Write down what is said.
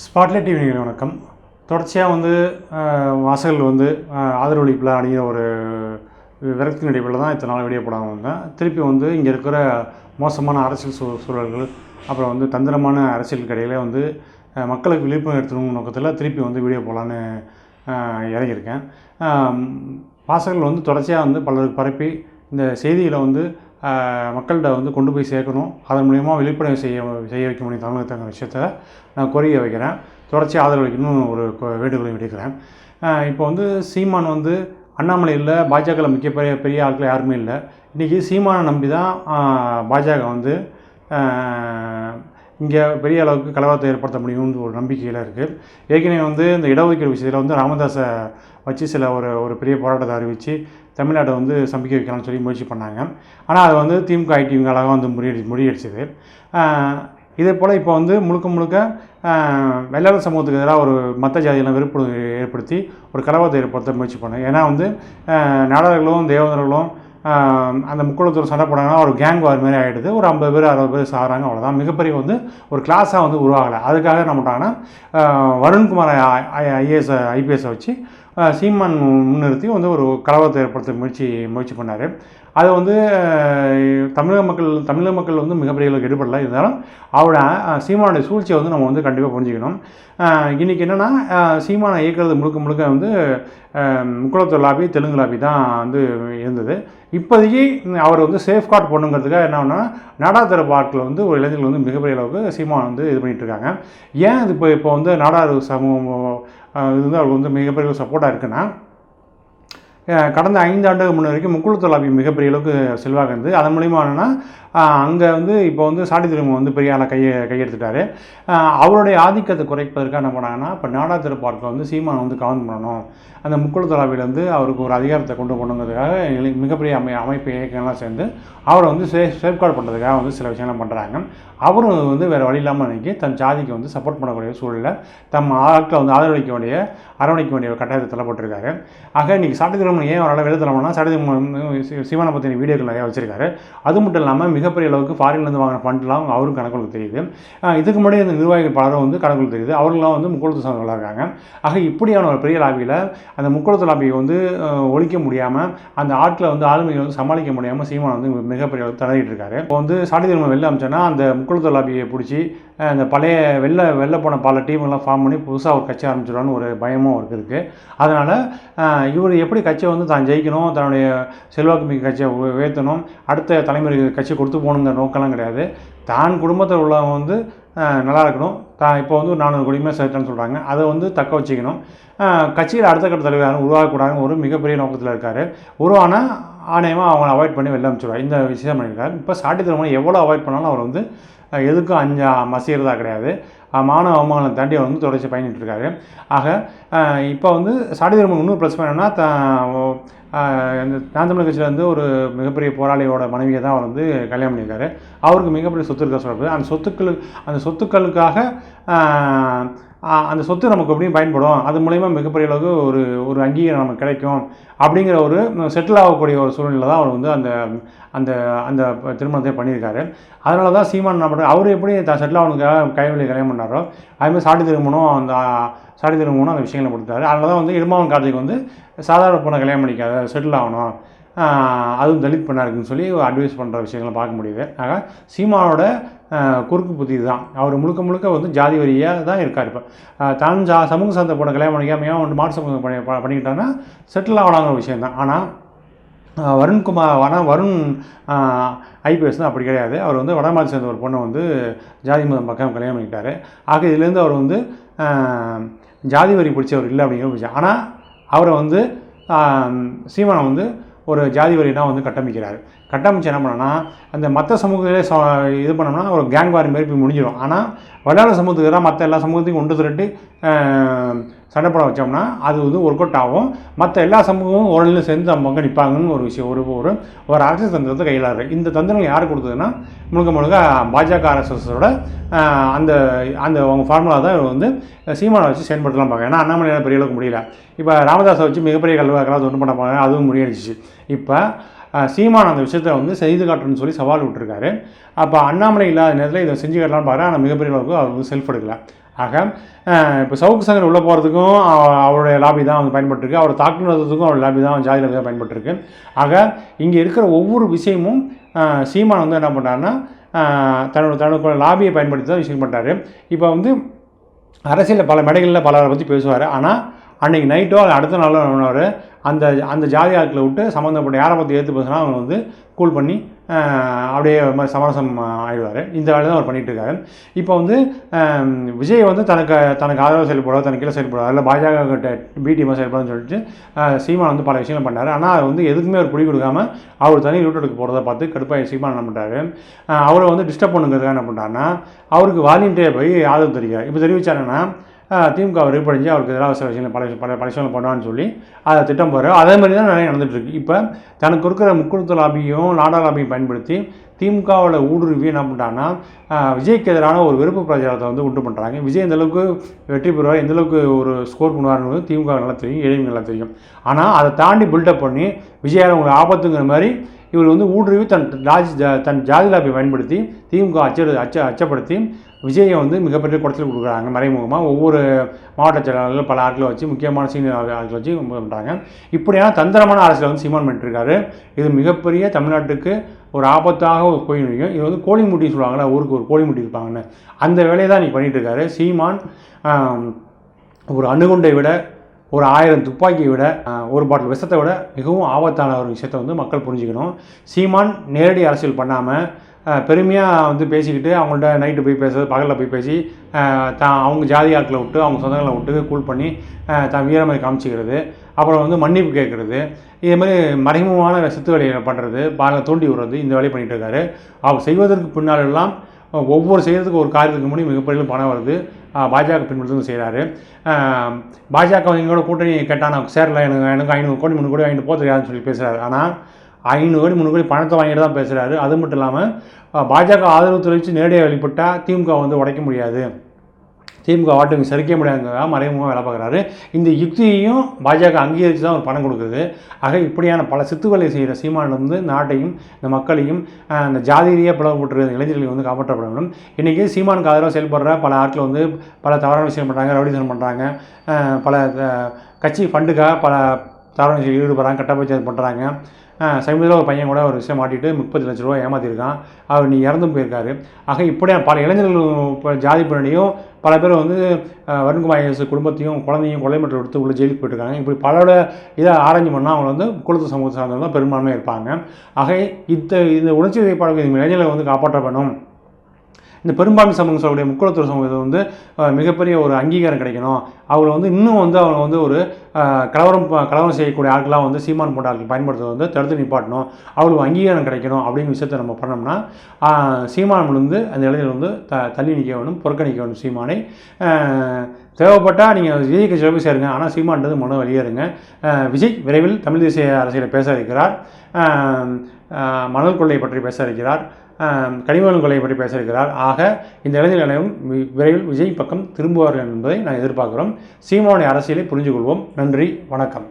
Spotlight TV வணக்கம். தொடர்ச்சியாக வந்து அஹ், வாசகர்கள் வந்து ஆதரவளிப்பில் அணிகிற ஒரு விரக்தி நடிப்பில் தான் இத்தனை நாள் வீடியோ போடாமல் வந்தேன் திருப்பி வந்து இங்கே இருக்கிற மோசமான அரசியல் சூ சூழல்கள் அப்புறம் வந்து தந்திரமான அரசியல் கடையிலே வந்து மக்களுக்கு விழிப்புணர்வு எடுத்துணும் நோக்கத்தில் திருப்பி வந்து வீடியோ போகலான்னு இறங்கியிருக்கேன். வாசகர்கள் வந்து தொடர்ச்சியாக வந்து பலருக்கு பரப்பி இந்த செய்திகளை வந்து மக்கள்கிட்ட வந்து கொண்டு போய் சேர்க்கணும். அதன் மூலிமா விழிப்புணர்வு செய்ய செய்ய வைக்க முடியும் தமிழகத்தங்க விஷயத்தை நான் கோரிக்கை வைக்கிறேன். தொடர்ச்சி ஆதரவளிக்கணும் ஒரு வேண்டுகோளை விடுக்கிறேன். இப்போ வந்து சீமான் வந்து அண்ணாமலை இல்லை பாஜகவில் முக்கிய பெரிய பெரிய ஆட்கள் யாருமே இல்லை. இன்றைக்கி சீமானை நம்பி தான் பாஜக வந்து இங்கே பெரிய அளவுக்கு கலவரத்தை ஏற்படுத்த முடியும்னு ஒரு நம்பிக்கையில் இருக்குது ஏற்கனவே வந்து இந்த இடஒதுக்கீடு விஷயத்தில் வந்து ராமதாஸை வச்சு சில ஒரு ஒரு பெரிய போராட்டத்தை அறிவித்து தமிழ்நாட்டை வந்து சம்பிக்க வைக்கலாம்னு சொல்லி முயற்சி பண்ணாங்க. ஆனால் அது வந்து திமுக ஐடிவிங்களாக வந்து முறியடி முறியடிச்சது. இதே போல் இப்போ வந்து முழுக்க முழுக்க வெள்ளாளர் சமூகத்துக்கு எதிராக ஒரு மத்த ஜாதியெல்லாம் வெறுப்பு ஏற்படுத்தி ஒரு கலவரத்தை ஏற்படுத்த முயற்சி பண்ணேன் ஏன்னா வந்து நாடகர்களும் நாடார்களும் தேவதர்களும் அந்த முக்குளத்தூர் சண்டை போனாங்கன்னா ஒரு கேங் வார் மாதிரி ஆகிடுது ஒரு ஐம்பது பேர் அறுபது பேர் சாகிறாங்க அவ்வளோதான் மிகப்பெரிய வந்து ஒரு கிளாஸாக வந்து உருவாகலை. அதுக்காக என்ன பண்ணுறாங்கன்னா வருண்குமார் ஐஏஎஸ் ஐபிஎஸை வச்சு சீமான் முன்னிறுத்தி வந்து ஒரு கலவரத்தை ஏற்படுத்த முயற்சி முயற்சி பண்ணார். அதை வந்து தமிழக மக்கள் தமிழக மக்கள் வந்து மிகப்பெரிய அளவுக்கு எடுபடல. இருந்தாலும் அவரோட சீமானுடைய சூழ்ச்சியை வந்து நம்ம வந்து கண்டிப்பாக புரிஞ்சுக்கணும். இன்றைக்கி என்னென்னா சீமானை இயக்கிறது முழுக்க முழுக்க வந்து ஆஹ் முக்குளத்தூர் லாபி தெலுங்கு லாபி தான் வந்து இருந்தது. இப்போதைக்கு அவர் வந்து சேஃப்கார்ட் பண்ணுங்கிறதுக்காக என்ன பண்ணா பார்க்கில் வந்து ஒரு இளைஞர்கள் வந்து மிகப்பெரிய அளவுக்கு சீமான் வந்து இது பண்ணிகிட்ருக்காங்க இருக்காங்க. ஏன் இது இப்போ இப்போ வந்து நாடாறு சமூகம் இது வந்து அவருக்கு வந்து மிகப்பெரிய சப்போர்ட்டாக இருக்குன்னா கடந்த ஐந்து ஆண்டுக்கு முன்ன வரைக்கும் முக்குளத்தூர் மிகப்பெரிய அளவுக்கு செல்வாக்கு இருந்தது. அதன் மூலிமா என்னென்னா அங்கே வந்து இப்போ வந்து சாட்டி திரும்ப வந்து பெரிய ஆளாக கையை கையெடுத்துட்டாரு. அவருடைய ஆதிக்கத்தை குறைப்பதற்காக என்ன பண்ணாங்கன்னா இப்போ நாடா பார்க்கில் வந்து சீமானை வந்து கவர்ன் பண்ணணும். அந்த முக்குளத்தூர் வந்து அவருக்கு ஒரு அதிகாரத்தை கொண்டு போகணுங்கிறதுக்காக மிகப்பெரிய அமை அமைப்பு இயக்கங்கள்லாம் சேர்ந்து அவரை வந்து சே சேஃப்கார்டு பண்ணுறதுக்காக வந்து சில விஷயங்கள்லாம் பண்ணுறாங்க அவரும் வந்து வேறு வழி இல்லாமல் அன்றைக்கி தன் ஜாதிக்கு வந்து சப்போர்ட் பண்ணக்கூடிய சூழலில் தம் ஆட்களை வந்து ஆதரவளிக்க வேண்டிய அரவணைக்க வேண்டிய கட்டாயத்தை தள்ளப்பட்டிருக்காரு. ஆக இன்றைக்கி சாட்டு திருமணம் ஏன் அவரால் வெளியே தரணும்னா சடதி சிவனை பற்றின வீடியோக்கள் நிறையா வச்சிருக்காரு. அது மட்டும் இல்லாமல் மிகப்பெரிய அளவுக்கு ஃபாரின்லேருந்து வாங்கின ஃபண்ட்லாம் அவரும் கணக்குகளுக்கு தெரியுது. இதுக்கு முன்னாடி அந்த நிர்வாகிகள் பலரும் வந்து கணக்குள்ள தெரியுது. அவர்களாம் வந்து முக்குளத்து சார்ந்தவர்களாக இருக்காங்க. ஆக இப்படியான ஒரு பெரிய லாபியில் அந்த முக்குளத்து லாபியை வந்து ஒழிக்க முடியாமல் அந்த ஆட்டில் வந்து ஆளுமையை வந்து சமாளிக்க முடியாமல் சீமான் வந்து மிகப்பெரிய அளவுக்கு தடவிட்டு இருக்காரு. இப்போ வந்து சாடி திரும்ப வெளில அமைச்சோன்னா அந்த முக்குளத்து லாபியை பிடிச்சி அந்த பழைய வெளில வெளில போன பல டீம்லாம் ஃபார்ம் பண்ணி புதுசாக ஒரு கட்சி ஆரம்பிச்சிடலான்னு ஒரு பயமும் அவருக்கு இருக்குது அதனால் இவர் எப்படி கட்சி கட்சியை வந்து தான் ஜெயிக்கணும் தன்னுடைய செல்வாக்கு மிக்க கட்சியை உயர்த்தணும் அடுத்த தலைமுறைக்கு கட்சி கொடுத்து போகணுங்கிற நோக்கம்லாம் கிடையாது. தான் குடும்பத்தில் உள்ளவங்க வந்து நல்லா இருக்கணும். தான் இப்போ வந்து ஒரு நானூறு கோடியுமே சேர்த்தேன்னு சொல்கிறாங்க அதை வந்து தக்க வச்சுக்கணும். கட்சியில் அடுத்த கட்ட தலைவர் உருவாக்கக்கூடாதுன்னு ஒரு மிகப்பெரிய நோக்கத்தில் இருக்கார். உருவானால் ஆணையமாக அவங்களை அவாய்ட் பண்ணி வெளில அமைச்சிடுவார் இந்த விஷயம் பண்ணியிருக்காரு. இப்போ சாட்டி திருமணம் எவ்வளோ அவாய்ட் பண்ணாலும் அவர் வந்து எதுக்கும் அஞ்சா மசிகிறதா கிடையாது. மாணவ அவமானம் தாண்டி அவர் வந்து தொடர்ச்சி பயணிட்டு இருக்காரு ஆக இப்போ வந்து சாட்டி திருமணம் இன்னொரு ப்ளஸ் என்னன்னா இந்த நான் தமிழ் கட்சியில் வந்து ஒரு மிகப்பெரிய போராளியோட மனைவியை தான் அவர் வந்து கல்யாணம் பண்ணியிருக்காரு. அவருக்கு மிகப்பெரிய சொத்து இருக்க சொல்கிறது அந்த சொத்துக்கள் அந்த சொத்துக்களுக்காக அந்த சொத்து நமக்கு எப்படியும் பயன்படும். அது மூலயமா மிகப்பெரிய அளவுக்கு ஒரு ஒரு அங்கீகாரம் நமக்கு கிடைக்கும். அப்படிங்கிற ஒரு செட்டில் ஆகக்கூடிய ஒரு சூழ்நிலை தான் அவர் வந்து அந்த அந்த அந்த திருமணத்தை பண்ணியிருக்காரு. அதனால தான் சீமான் என்ன பண்ணுறாரு அவர் எப்படி தான் செட்டில் ஆகணுக்காக கைவெளி கல்யாணம் பண்ணாரோ அதுமாதிரி சாட்டி திருமணம் அந்த சாட்டி திருமணம் அந்த விஷயங்களை கொடுத்தாரு அதனால தான் வந்து இடுமாவன் கார்த்திக் வந்து சாதாரண பொண்ணை கல்யாணம் பண்ணிக்காத செட்டில் ஆகணும். அதுவும் தலித் பெண்ணாக இருக்குன்னு சொல்லி அட்வைஸ் பண்ணுற விஷயங்களை பார்க்க முடியுது. ஆக சீமானோட குறுக்கு புத்தி தான் அவர் முழுக்க முழுக்க வந்து ஜாதி வரியாக தான் இருக்கார் இப்போ. தான் ஜா சமூக சார்ந்த பொண்ணை கல்யாணம் பண்ணிக்காம ஏன் வந்து மாட்டு சமூகம் பண்ணி பண்ணிக்கிட்டாங்கன்னா செட்டில் ஆகலாங்கிற விஷயம் தான். ஆனால் வருண்குமார் ஆனால் வருண் ஐபிஎஸ் தான் அப்படி கிடையாது. அவர் வந்து வடமாநில சேர்ந்த ஒரு பொண்ணை வந்து ஜாதி மதம் பக்கம் கல்யாணம் பண்ணிக்கிட்டாரு. ஆக இதுலேருந்து அவர் வந்து ஜாதி வரி பிடிச்சவர் இல்லை அப்படிங்கிற விஷயம் ஆனால் அவரை வந்து சீமானை வந்து ஒரு ஜாதி வரினா வந்து கட்டமைக்கிறார். கட்டமைச்சு என்ன பண்ணோன்னா அந்த மற்ற சமூகத்திலே ச இது பண்ணோம்னா ஒரு கேங் வாரி மாதிரி போய் முடிஞ்சிடும் ஆனால் வடாள சமூகத்துக்கு தான் மற்ற எல்லா சமூகத்தையும் ஒன்று திரட்டி சண்டை போட வச்சோம்னா அது வந்து ஒர்க் அவுட் ஆகும். மற்ற எல்லா சமூகமும் ஓரளவு சேர்ந்து நம்ம பக்கம் நிற்பாங்கன்னு ஒரு விஷயம். ஒரு ஒரு ஒரு அரசு தந்திரத்தை கையிலாரு இந்த தந்திரம் யார் கொடுத்ததுன்னா முழுக்க முழுக்க பாஜக ஆர்எஸ்எஸோட அந்த அந்த அவங்க ஃபார்முலா தான் இவர் வந்து சீமானை வச்சு செயல்படுத்தலாம் பார்க்க ஏன்னா அண்ணாமலையால் பெரிய அளவுக்கு முடியல. இப்போ ராமதாஸை வச்சு மிகப்பெரிய கல்வாக்கெல்லாம் ஒன்று பண்ண போகிறாங்க அதுவும் முறியடிச்சிச்சு இப்போ சீமான் அந்த விஷயத்தை வந்து செய்து காட்டுன்னு சொல்லி சவால் விட்டுருக்காரு. அப்போ அண்ணாமலை இல்லாத நேரத்தில் இதை செஞ்சு காட்டலாம்னு பார்க்குறேன் ஆனால் மிகப்பெரிய அளவுக்கு அவர் வந்து செல்ஃப் எடுக்கல. ஆக இப்போ சவுக்கு சங்கர் உள்ளே போகிறதுக்கும் அவருடைய லாபி தான் வந்து பயன்பட்டுருக்கு. அவரை தாக்குனதுக்கும் அவருடைய லாபி தான் ஜாதி லாபி தான் பயன்பட்டுருக்கு. ஆக இங்கே இருக்கிற ஒவ்வொரு விஷயமும் சீமான் வந்து என்ன பண்ணாருன்னா தன்னோட தன்னோட லாபியை பயன்படுத்தி தான் விஷயம் பண்ணுறாரு இப்போ வந்து அரசியலில் பல மேடைகளில் பலரை பற்றி பேசுவார். ஆனால் அன்றைக்கி நைட்டோ அல்லது அடுத்த நாளோ என்ன அந்த அந்த ஜாதி ஆட்களை விட்டு சம்மந்தப்பட்ட யாரை பற்றி ஏற்று பேசுனா அவங்க வந்து கூல் பண்ணி அப்படியே மாதிரி சமரசம் ஆயிடுவார். இந்த வேலை தான் அவர் பண்ணிகிட்டு இருக்காரு. இப்போ வந்து விஜய் வந்து தனக்கு தனக்கு ஆதரவு செயல்படுவார் தனக்கு கீழே செயல்படுவார் இல்லை பாஜக கிட்ட பிடிஎம் செயல்படுன்னு சொல்லிட்டு சீமான் வந்து பல விஷயங்கள் பண்ணார். ஆனால் அவர் வந்து எதுக்குமே அவர் குடி கொடுக்காம அவர் தனி ரூட் எடுக்க போகிறத பார்த்து கடுப்பாக சீமான் என்ன பண்ணுறாரு அவரை வந்து டிஸ்டர்ப் பண்ணுங்கிறதுக்காக என்ன பண்ணுறாருன்னா அவருக்கு வாலண்டியர் போய் ஆதரவு தெரிவிக்கிறார். இப்போ தெரிவிச்சாருன்னா திமுக வெறுப்படைஞ்சு அவருக்கு எதிராக சில விஷயங்கள் பல பல பல விஷயங்கள் சொல்லி அதை திட்டம் போகிறார் அதே மாதிரி தான் நிறைய நடந்துகிட்ருக்கு இப்போ தனக்கு இருக்கிற முக்குழுத்த லாபியும் நாடா லாபியும் பயன்படுத்தி திமுகவோட ஊடுருவி என்ன பண்ணுறாங்கன்னா விஜய்க்கு எதிரான ஒரு வெறுப்பு பிரச்சாரத்தை வந்து உண்டு பண்ணுறாங்க விஜய் எந்தளவுக்கு வெற்றி பெறுவார் எந்தளவுக்கு ஒரு ஸ்கோர் பண்ணுவார்னு திமுக நல்லா தெரியும் ஏழைங்க நல்லா தெரியும். ஆனால் அதை தாண்டி பில்டப் பண்ணி விஜயால் உங்களை ஆபத்துங்கிற மாதிரி இவர் வந்து ஊடுருவி தன் ராஜ் ஜா- தன் ஜாதி லாபியை பயன்படுத்தி திமுக அச்ச அச்ச அச்சப்படுத்தி விஜயை வந்து மிகப்பெரிய குடத்தில் கொடுக்குறாங்க. மறைமுகமாக ஒவ்வொரு மாவட்ட செயலாளர்கள் பல ஆட்களை வச்சு முக்கியமான சீனியர் ஆட்களை வச்சு பண்ணுறாங்க இப்படியான தந்திரமான அரசியல் வந்து சீமான் பண்ணிட்டுருக்காரு. இது மிகப்பெரிய தமிழ்நாட்டுக்கு ஒரு ஆபத்தாக ஒரு கோயில் நிற்கும். இது வந்து கோழி முட்டி ஊருக்கு ஒரு கோழி முட்டி இருப்பாங்கன்னு. அந்த வேலையை தான் இன்றைக்கி பண்ணிட்டு இருக்காரு சீமான் ஒரு அணுகுண்டை விட ஒரு ஆயிரம் துப்பாக்கியை விட ஒரு பாட்டில் விஷத்தை விட மிகவும் ஆபத்தான ஒரு விஷயத்தை வந்து மக்கள் புரிஞ்சுக்கணும். சீமான் நேரடி அரசியல் பண்ணாமல் பெருமையாக வந்து பேசிக்கிட்டு அவங்கள்ட்ட நைட்டு போய் பேசுறது பகலில் போய் பேசி தான் அவங்க ஜாதி ஆட்களை விட்டு அவங்க சொந்தங்களை விட்டு கூல் பண்ணி தான் வீரமை காமிச்சிக்கிறது. அப்புறம் வந்து மன்னிப்பு கேட்குறது. இதே மாதிரி மறைமுகமான சித்து வேலையை பண்ணுறது பாலை தூண்டி விடுறது இந்த வேலையை பண்ணிகிட்டு இருக்காரு. அவர் செய்வதற்கு பின்னாலெல்லாம் ஒவ்வொரு செய்கிறதுக்கு ஒரு காரியத்துக்கு முன்னாடி மிகப்பெரிய பணம் வருது. பாஜக பின்பற்றி செய்கிறாரு பாஜக எங்களோட கூட்டணி கேட்டால் நான் சேரல எனக்கு எனக்கு ஐநூறு கோடி முன்னூறு கோடி வாங்கிட்டு போக தெரியாதுன்னு சொல்லி பேசுகிறாரு ஆனால் ஐநூறு கோடி முந்நூறு கோடி பணத்தை வாங்கிட்டு தான் பேசுகிறாரு அது மட்டும் இல்லாமல் பாஜக ஆதரவு தெரிவித்து நேரடியாக வெளிப்பட்டால் திமுக வந்து உடைக்க முடியாது. திமுக வாட்டுங்க சரிக்க முடியாதுங்க மறைமுகமாக வேலை பார்க்குறாரு. இந்த யுக்தியையும் பாஜக அங்கீகரித்து தான் ஒரு பணம் கொடுக்குது. ஆக இப்படியான பல சித்துக்களை செய்கிற சீமான் வந்து நாட்டையும் இந்த மக்களையும் அந்த இந்த ஜாதி ரீதியாக பிளவுபட்டு இளைஞர்களை வந்து காப்பாற்றப்பட வேண்டும். இன்றைக்கி சீமானுக்கு ஆதரவாக செயல்படுற பல ஆட்கள் வந்து பல தவறான விஷயம் பண்ணுறாங்க ரவுடிசம் பண்ணுறாங்க பல கட்சி ஃபண்டுக்காக பல தவறான விஷயம் ஈடுபடுறாங்க கட்டப்பச்சு பண்ணுறாங்க சமீபத்தில் ஒரு பையன் கூட ஒரு விஷயம் மாட்டிட்டு முப்பது லட்ச ரூபா ஏமாற்றிருக்கான் அவர் நீ இறந்தும் போயிருக்காரு. ஆக இப்படியா பல இளைஞர்கள் இப்போ ஜாதி பின்னணியும் பல பேர் வந்து வருண்குமார் குடும்பத்தையும் குழந்தையும் கொலை மற்றும் எடுத்து உள்ள ஜெயிலுக்கு போயிட்டுருக்காங்க. இப்படி பலரோட இதை ஆராய்ச்சி பண்ணால் அவங்க வந்து குளத்து சமூகத்தை சார்ந்தவங்க தான் பெரும்பான்மையாக இருப்பாங்க. ஆக இந்த இந்த உணர்ச்சி வகைப்பாடு இளைஞர்களை வந்து காப்பாற்ற வேணும் இந்த பெரும்பான்மை சமூகம் சொல்லக்கூடிய முக்குளத்தூர் சமூகத்தை வந்து மிகப்பெரிய ஒரு அங்கீகாரம் கிடைக்கணும். அவங்களை வந்து இன்னும் வந்து அவங்க வந்து ஒரு கலவரம் கலவரம் செய்யக்கூடிய ஆட்களாக வந்து சீமான் போன்ற ஆட்கள் பயன்படுத்துவதை வந்து தடுத்து நிப்பாட்டணும். அவங்களுக்கு அங்கீகாரம் கிடைக்கணும் அப்படிங்கிற விஷயத்தை நம்ம பண்ணோம்னா அஹ், சீமான் வந்து அந்த இளைஞர்கள் வந்து த தள்ளி நிற்க வேணும் புறக்கணிக்க வேணும் சீமானை. தேவைப்பட்டால் நீங்கள் விஜய் கட்சியில் போய் சேருங்க. ஆனால் சீமான்றது மனு வெளியேறுங்க விஜய் விரைவில் தமிழ் தேசிய அரசியலை பேச இருக்கிறார் மணல் கொள்ளை பற்றி பேச இருக்கிறார் கனிமவளம் கொள்ளையை பற்றி பேசியிருக்கிறார். ஆக இந்த இளைஞர்கள் அனைவரும் விரைவில் விஜய் பக்கம் திரும்புவார்கள் என்பதை நான் எதிர்பார்க்கிறோம். சீமானுடைய அரசியலை புரிந்து கொள்வோம் நன்றி வணக்கம்.